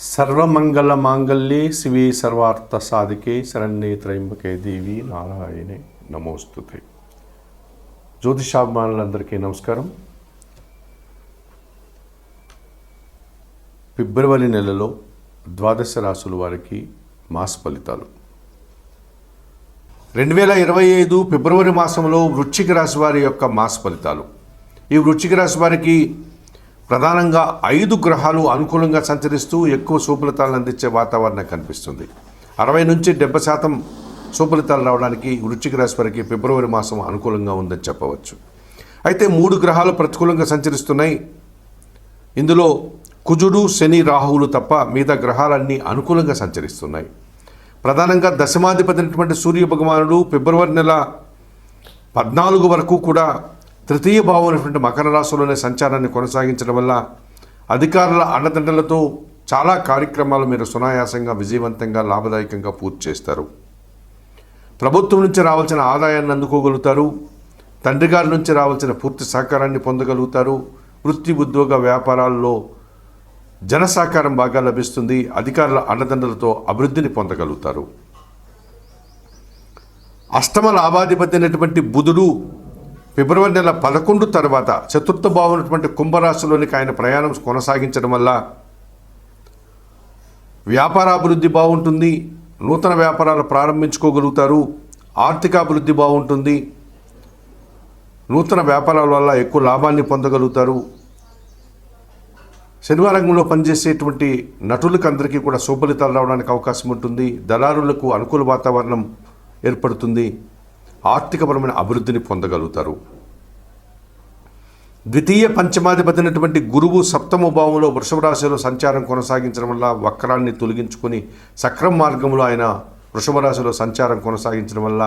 సర్వమంగళ మాంగళ్యే శివే సర్వార్థ సాధికే శరణ్యే త్రయంబకే దేవి నారాయణే నమోస్తుతే. జ్యోతిషాభిమానులందరికీ నమస్కారం. ఫిబ్రవరి నెలలో ద్వాదశ రాసుల వారికి మాస ఫలితాలు. రెండు వేల ఇరవై ఐదు ఫిబ్రవరి మాసంలో వృశ్చిక రాశి వారి యొక్క మాస ఫలితాలు. ఈ వృశ్చిక రాశి వారికి ప్రధానంగా ఐదు గ్రహాలు అనుకూలంగా సంచరిస్తూ ఎక్కువ సుఫలితాలను అందించే వాతావరణం కనిపిస్తుంది. అరవై నుంచి డెబ్బై శాతం సుఫలితాలు రావడానికి వృశ్చిక రాశి వారికి ఫిబ్రవరి మాసం అనుకూలంగా ఉందని చెప్పవచ్చు. అయితే మూడు గ్రహాలు ప్రతికూలంగా సంచరిస్తున్నాయి. ఇందులో కుజుడు శని రాహువులు తప్ప మిగతా గ్రహాలన్నీ అనుకూలంగా సంచరిస్తున్నాయి. ప్రధానంగా దశమాధిపతి అయినటువంటి సూర్య భగవానుడు ఫిబ్రవరి నెల పద్నాలుగు వరకు కూడా తృతీయ భావం మకర రాశిలోనే సంచారాన్ని కొనసాగించడం వల్ల అధికారుల అండదండలతో చాలా కార్యక్రమాలు మీరు సునాయాసంగా విజయవంతంగా లాభదాయకంగా పూర్తి చేస్తారు. ప్రభుత్వం నుంచి రావాల్సిన ఆదాయాన్ని అందుకోగలుగుతారు. తండ్రి గారి నుంచి రావాల్సిన పూర్తి సహకారాన్ని పొందగలుగుతారు. వృత్తి ఉద్యోగ వ్యాపారాల్లో జన సహకారం బాగా లభిస్తుంది. అధికారుల అండదండలతో అభివృద్ధిని పొందగలుగుతారు. అష్టమ లాభాధిపతి అయినటువంటి బుధుడు ఫిబ్రవరి నెల పదకొండు తర్వాత చతుర్థ భావమైనటువంటి కుంభరాశిలోనికి ఆయన ప్రయాణం కొనసాగించడం వల్ల వ్యాపారాభివృద్ధి బాగుంటుంది నూతన వ్యాపారాలు ప్రారంభించుకోగలుగుతారు ఆర్థికాభివృద్ధి బాగుంటుంది నూతన వ్యాపారాల వల్ల ఎక్కువ లాభాన్ని పొందగలుగుతారు. సినిమా రంగంలో పనిచేసేటువంటి నటులకు అందరికీ కూడా సుఫలితాలు రావడానికి అవకాశం ఉంటుంది. దళారులకు అనుకూల వాతావరణం ఏర్పడుతుంది. ఆర్థికపరమైన అభివృద్ధిని పొందగలుగుతారు. ద్వితీయ పంచమాధిపతి అయినటువంటి గురువు సప్తమ భావంలో వృషభ రాశిలో సంచారం కొనసాగించడం వల్ల వక్రాన్ని తొలగించుకొని సక్రమ మార్గంలో ఆయన వృషభ రాశిలో సంచారం కొనసాగించడం వల్ల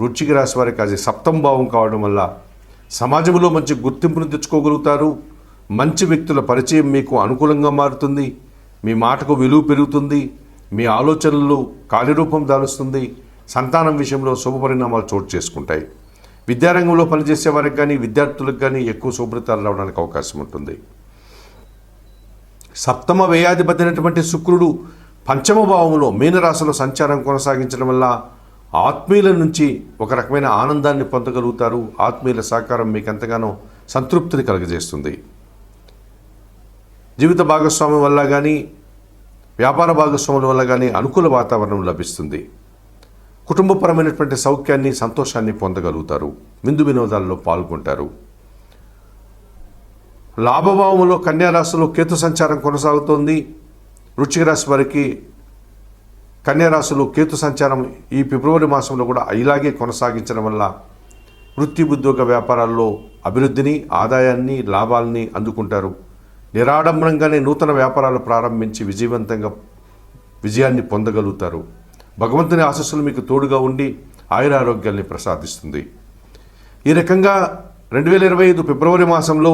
వృచ్చిక రాశి వారికి అది సప్తమ భావం కావడం వల్ల సమాజంలో మంచి గుర్తింపును తెచ్చుకోగలుగుతారు. మంచి వ్యక్తుల పరిచయం మీకు అనుకూలంగా మారుతుంది. మీ మాటకు విలువ పెరుగుతుంది. మీ ఆలోచనలు కార్యరూపం దాలుస్తుంది. సంతానం విషయంలో శుభ పరిణామాలు చోటు చేసుకుంటాయి. విద్యారంగంలో పనిచేసే వారికి కానీ విద్యార్థులకు కానీ ఎక్కువ శుభ్రతలు రావడానికి అవకాశం ఉంటుంది. సప్తమ వ్యయాధిపతి అయినటువంటి శుక్రుడు పంచమ భావంలో మీనరాశిలో సంచారం కొనసాగించడం వల్ల ఆత్మీయుల నుంచి ఒక రకమైన ఆనందాన్ని పొందగలుగుతారు. ఆత్మీయుల సహకారం మీకు ఎంతగానో సంతృప్తిని కలుగజేస్తుంది. జీవిత భాగస్వామ్యం వల్ల కానీ వ్యాపార భాగస్వాముల వల్ల కానీ అనుకూల వాతావరణం లభిస్తుంది. కుటుంబపరమైనటువంటి సౌఖ్యాన్ని సంతోషాన్ని పొందగలుగుతారు. విందు వినోదాల్లో పాల్గొంటారు. లాభభావంలో కన్యారాశిలో కేతు సంచారం కొనసాగుతోంది. వృశ్చిక రాశి వారికి కన్యారాశిలో కేతు సంచారం ఈ ఫిబ్రవరి మాసంలో కూడా ఇలాగే కొనసాగించడం వల్ల వృత్తి ఉద్యోగ వ్యాపారాల్లో అభివృద్ధిని ఆదాయాన్ని లాభాలని అందుకుంటారు. నిరాడంబరంగానే నూతన వ్యాపారాలు ప్రారంభించి విజయవంతంగా విజయాన్ని పొందగలుగుతారు. భగవంతుని ఆశస్సులు మీకు తోడుగా ఉండి ఆయురారోగ్యాల్ని ప్రసాదిస్తుంది. ఈ రకంగా రెండు వేల ఇరవై ఐదు ఫిబ్రవరి మాసంలో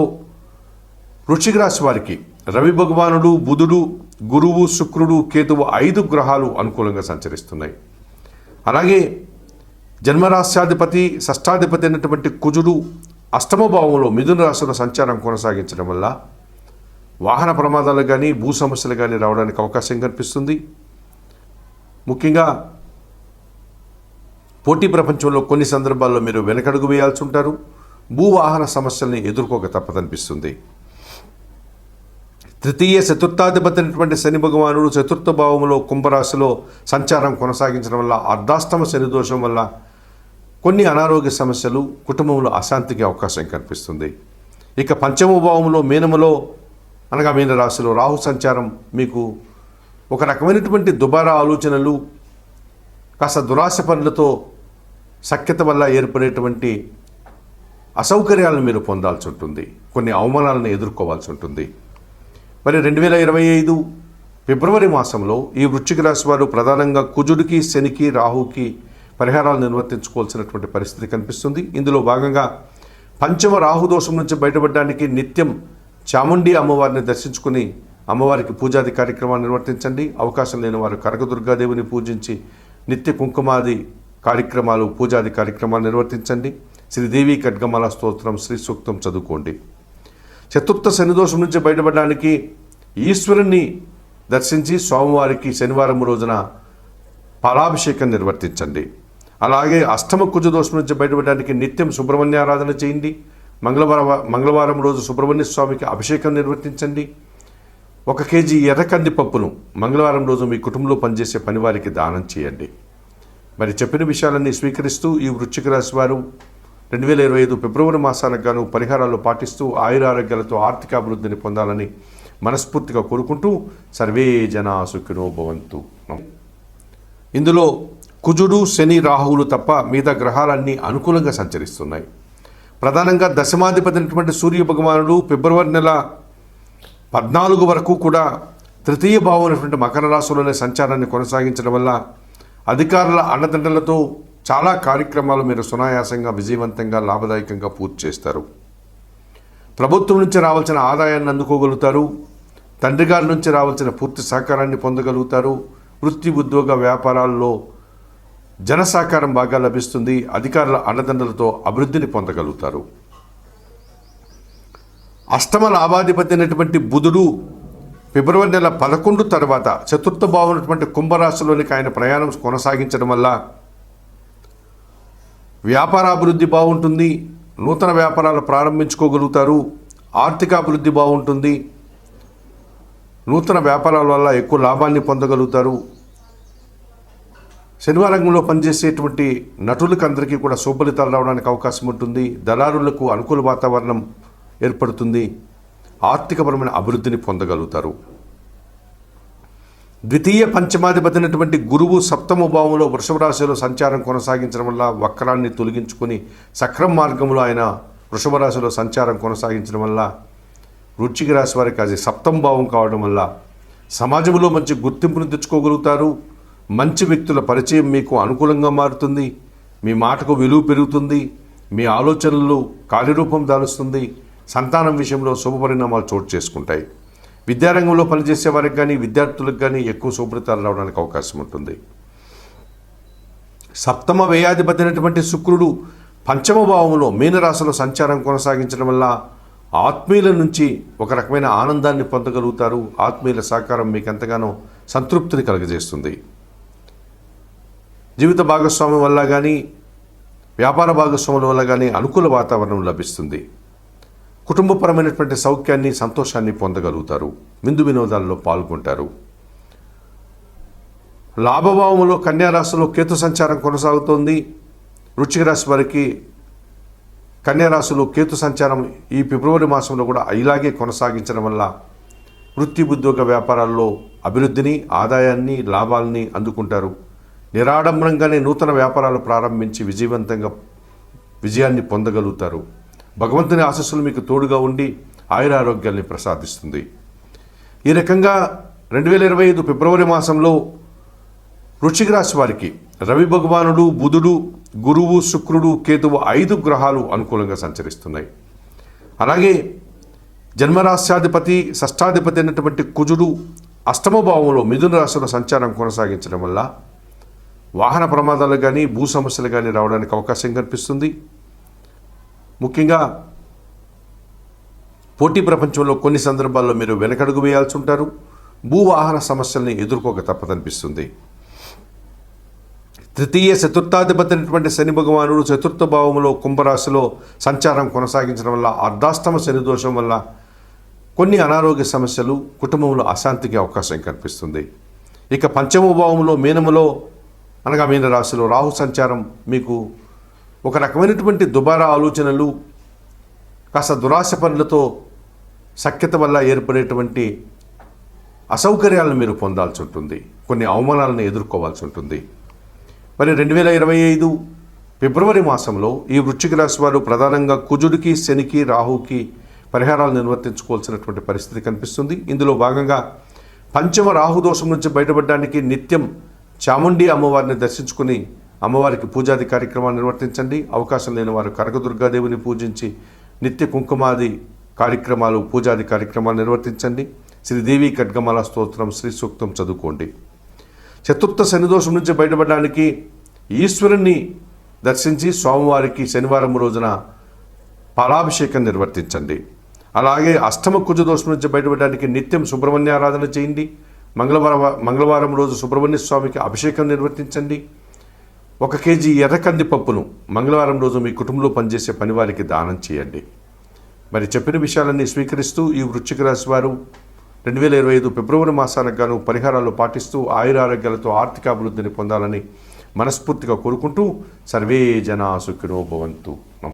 వృశ్చిక రాశి వారికి రవి భగవానుడు బుధుడు గురువు శుక్రుడు కేతువు ఐదు గ్రహాలు అనుకూలంగా సంచరిస్తున్నాయి. అలాగే జన్మరాశ్యాధిపతి షష్టాధిపతి అయినటువంటి కుజుడు అష్టమ భావంలో మిథున రాశిలో సంచారం కొనసాగించడం వల్ల వాహన ప్రమాదాలు కానీ భూ సమస్యలు కానీ రావడానికి అవకాశం కనిపిస్తుంది. ముఖ్యంగా పోటీ ప్రపంచంలో కొన్ని సందర్భాల్లో మీరు వెనకడుగు వేయాల్సి ఉంటారు భూవాహన సమస్యల్ని ఎదుర్కోక తప్పదనిపిస్తుంది. తృతీయ చతుర్థాధిపతినటువంటి శని భగవానుడు చతుర్థ భావంలో కుంభరాశిలో సంచారం కొనసాగించడం వల్ల అర్ధాష్టమ శని దోషం వల్ల కొన్ని అనారోగ్య సమస్యలు కుటుంబంలో అశాంతికి అవకాశం కనిపిస్తుంది ఇక పంచమ భావంలో మీనములో అనగా మీన రాశిలో రాహు సంచారం మీకు ఒక రకమైనటువంటి దుబారా ఆలోచనలు కాస్త దురాశ పనులతో సఖ్యత వల్ల ఏర్పడేటువంటి అసౌకర్యాలను మీరు పొందాల్సి ఉంటుంది. కొన్ని అవమానాలను ఎదుర్కోవాల్సి ఉంటుంది. మరి రెండు వేల ఇరవై ఐదు ఫిబ్రవరి మాసంలో ఈ వృశ్చిక రాశి వారు ప్రధానంగా కుజుడికి శనికి రాహుకి పరిహారాలు నిర్వర్తించుకోవాల్సినటువంటి పరిస్థితి కనిపిస్తుంది. ఇందులో భాగంగా పంచమ రాహు దోషం నుంచి బయటపడడానికి నిత్యం చాముండి అమ్మవారిని దర్శించుకుని అమ్మవారికి పూజాది కార్యక్రమాలు నిర్వర్తించండి. అవకాశం లేని వారు కనకదుర్గాదేవిని పూజించి నిత్య కుంకుమాది కార్యక్రమాలు పూజాది కార్యక్రమాలు నిర్వర్తించండి. శ్రీదేవి ఖడ్గమాల స్తోత్రం శ్రీ సూక్తం చదువుకోండి. చతుర్థ శనిదోషం నుంచి బయటపడడానికి ఈశ్వరుణ్ణి దర్శించి స్వామివారికి శనివారం రోజున పాలాభిషేకం నిర్వర్తించండి. అలాగే అష్టమ కుజ దోషం నుంచి బయటపడడానికి నిత్యం సుబ్రహ్మణ్య ఆరాధన చేయండి. మంగళవారం మంగళవారం రోజు సుబ్రహ్మణ్య స్వామికి అభిషేకం నిర్వర్తించండి. ఒక కేజీ ఎర్ర కందిపప్పును మంగళవారం రోజు మీ కుటుంబంలో పనిచేసే పనివారికి దానం చేయండి. మరి చెప్పిన విషయాలన్నీ స్వీకరిస్తూ ఈ వృశ్చిక రాశి వారు రెండు వేల ఇరవై ఐదు ఫిబ్రవరి మాసానికి గాను పరిహారాలు పాటిస్తూ ఆయురారోగ్యాలతో ఆర్థికాభివృద్ధిని పొందాలని మనస్ఫూర్తిగా కోరుకుంటూ సర్వే జనా సుఖినో భవంతు. ఇందులో కుజుడు శని రాహువులు తప్ప మిగతా గ్రహాలన్నీ అనుకూలంగా సంచరిస్తున్నాయి. ప్రధానంగా దశమాధిపతి అయినటువంటి సూర్య భగవానుడు ఫిబ్రవరి నెల పద్నాలుగు వరకు కూడా తృతీయ భావం అనేటువంటి మకర రాశిలోనే సంచారాన్ని కొనసాగించడం వల్ల అధికారుల అండదండలతో చాలా కార్యక్రమాలు మీరు సునాయాసంగా విజయవంతంగా లాభదాయకంగా పూర్తి చేస్తారు. ప్రభుత్వం నుంచి రావాల్సిన ఆదాయాన్ని అందుకోగలుగుతారు. తండ్రి గారి నుంచి రావాల్సిన పూర్తి సహకారాన్ని పొందగలుగుతారు. వృత్తి ఉద్యోగ వ్యాపారాల్లో జన సహకారం బాగా లభిస్తుంది. అధికారుల అండదండలతో అభివృద్ధిని పొందగలుగుతారు. అష్టమ లాభాధిపతి అయినటువంటి బుధుడు ఫిబ్రవరి నెల పదకొండు తర్వాత చతుర్థ భావనటువంటి కుంభరాశిలోనికి ఆయన ప్రయాణం కొనసాగించడం వల్ల వ్యాపార అభివృద్ధి బాగుంటుంది నూతన వ్యాపారాలు ప్రారంభించుకోగలుగుతారు ఆర్థిక అభివృద్ధి బాగుంటుంది నూతన వ్యాపారాల వల్ల ఎక్కువ లాభాన్ని పొందగలుగుతారు. సినిమా రంగంలో పనిచేసేటువంటి నటులకు అందరికీ కూడా శుభలితాలు రావడానికి అవకాశం ఉంటుంది. దళారులకు అనుకూల వాతావరణం ఏర్పడుతుంది. ఆర్థికపరమైన అభివృద్ధిని పొందగలుగుతారు. ద్వితీయ పంచమాధిపతినటువంటి గురువు సప్తమ భావంలో వృషభ రాశిలో సంచారం కొనసాగించడం వల్ల వక్రాన్ని తొలగించుకొని సక్రమ మార్గంలో ఆయన వృషభ రాశిలో సంచారం కొనసాగించడం వల్ల రుచికి రాశి వారికి అది సప్తమ భావం కావడం వల్ల సమాజంలో మంచి గుర్తింపును తెచ్చుకోగలుగుతారు. మంచి వ్యక్తుల పరిచయం మీకు అనుకూలంగా మారుతుంది. మీ మాటకు విలువ పెరుగుతుంది. మీ ఆలోచనలు కార్యరూపం దాలుస్తుంది. సంతానం విషయంలో శుభ పరిణామాలు చోటు చేసుకుంటాయి. విద్యారంగంలో పనిచేసే వారికి కానీ విద్యార్థులకు కానీ ఎక్కువ శుభ్రతలు రావడానికి అవకాశం ఉంటుంది. సప్తమ వ్యయాధిపతి అయినటువంటి శుక్రుడు పంచమ భావంలో మీనరాశిలో సంచారం కొనసాగించడం వల్ల ఆత్మీయుల నుంచి ఒక రకమైన ఆనందాన్ని పొందగలుగుతారు. ఆత్మీయుల సహకారం మీకు ఎంతగానో సంతృప్తిని కలుగజేస్తుంది. జీవిత భాగస్వామ్యం వల్ల కానీ వ్యాపార భాగస్వాముల వల్ల కానీ అనుకూల వాతావరణం లభిస్తుంది. కుటుంబపరమైనటువంటి సౌఖ్యాన్ని సంతోషాన్ని పొందగలుగుతారు. విందు వినోదాల్లో పాల్గొంటారు. లాభభావములో కన్యారాశిలో కేతు సంచారం కొనసాగుతోంది. వృశ్చిక రాశి వారికి కన్యారాశిలో కేతు సంచారం ఈ ఫిబ్రవరి మాసంలో కూడా ఇలాగే కొనసాగించడం వల్ల వృత్తి ఉద్యోగ వ్యాపారాల్లో అభివృద్ధిని ఆదాయాన్ని లాభాలని అందుకుంటారు. నిరాడంబరంగానే నూతన వ్యాపారాలు ప్రారంభించి విజయవంతంగా విజయాన్ని పొందగలుగుతారు. భగవంతుని ఆశస్సులు మీకు తోడుగా ఉండి ఆయురారోగ్యాన్ని ప్రసాదిస్తుంది. ఈ రకంగా రెండు వేల ఇరవై ఐదు ఫిబ్రవరి మాసంలో వృశ్చిక రాశి వారికి రవి భగవానుడు బుధుడు గురువు శుక్రుడు కేతువు ఐదు గ్రహాలు అనుకూలంగా సంచరిస్తున్నాయి. అలాగే జన్మరాశ్యాధిపతి షష్టాధిపతి అయినటువంటి కుజుడు అష్టమ భావంలో మిథున రాశిలో సంచారం కొనసాగించడం వల్ల వాహన ప్రమాదాలు కానీ భూ సమస్యలు కానీ రావడానికి అవకాశం కనిపిస్తుంది. ముఖ్యంగా పోటీ ప్రపంచంలో కొన్ని సందర్భాల్లో మీరు వెనకడుగు వేయాల్సి ఉంటారు. భూవాహన సమస్యల్ని ఎదుర్కోక తప్పదనిపిస్తుంది. తృతీయ చతుర్థాధిపతినటువంటి శని భగవానుడు చతుర్థ భావంలో కుంభరాశిలో సంచారం కొనసాగించడం వల్ల అర్ధాస్తమ శని దోషం వల్ల కొన్ని అనారోగ్య సమస్యలు కుటుంబంలో అశాంతికి అవకాశం కనిపిస్తుంది. ఇక పంచమ భావంలో మీనములో అనగా మీన రాశిలో రాహు సంచారం మీకు ఒక రకమైనటువంటి దుబారా ఆలోచనలు కాస్త దురాశ పనులతో సఖ్యత వల్ల ఏర్పడేటువంటి అసౌకర్యాలను మీరు పొందాల్సి ఉంటుంది. కొన్ని అవమానాలను ఎదుర్కోవాల్సి ఉంటుంది. మరి రెండు వేల ఇరవై ఐదు ఫిబ్రవరి మాసంలో ఈ వృశ్చిక రాశి వారు ప్రధానంగా కుజుడికి శనికి రాహుకి పరిహారాలు నిర్వర్తించుకోవాల్సినటువంటి పరిస్థితి కనిపిస్తుంది. ఇందులో భాగంగా పంచమ రాహు దోషం నుంచి బయటపడడానికి నిత్యం చాముండి అమ్మవారిని దర్శించుకుని అమ్మవారికి పూజాది కార్యక్రమాలు నిర్వర్తించండి. అవకాశం లేని వారు కనకదుర్గాదేవిని పూజించి నిత్య కుంకుమాది కార్యక్రమాలు పూజాది కార్యక్రమాలు నిర్వర్తించండి. శ్రీదేవి ఖడ్గమాల స్తోత్రం శ్రీ సూక్తం చదువుకోండి. చతుర్థ శనిదోషం నుంచి బయటపడడానికి ఈశ్వరుణ్ణి దర్శించి స్వామివారికి శనివారం రోజున పాలాభిషేకం నిర్వర్తించండి. అలాగే అష్టమ కుజ దోషం నుంచి బయటపడడానికి నిత్యం సుబ్రహ్మణ్య ఆరాధన చేయండి. మంగళవారం మంగళవారం రోజు సుబ్రహ్మణ్య స్వామికి అభిషేకం నిర్వర్తించండి. ఒక కేజీ ఎర్ర కందిపప్పును మంగళవారం రోజు మీ కుటుంబంలో పనిచేసే పనివారికి దానం చేయండి. మరి చెప్పిన విషయాలన్నీ స్వీకరిస్తూ ఈ వృశ్చిక రాశి వారు రెండు వేల ఇరవై ఐదు ఫిబ్రవరి మాసానికి గాను పరిహారాలు పాటిస్తూ ఆయురారోగ్యాలతో ఆర్థిక అభివృద్ధిని పొందాలని మనస్ఫూర్తిగా కోరుకుంటూ సర్వే జనా సుఖినో భవంతు.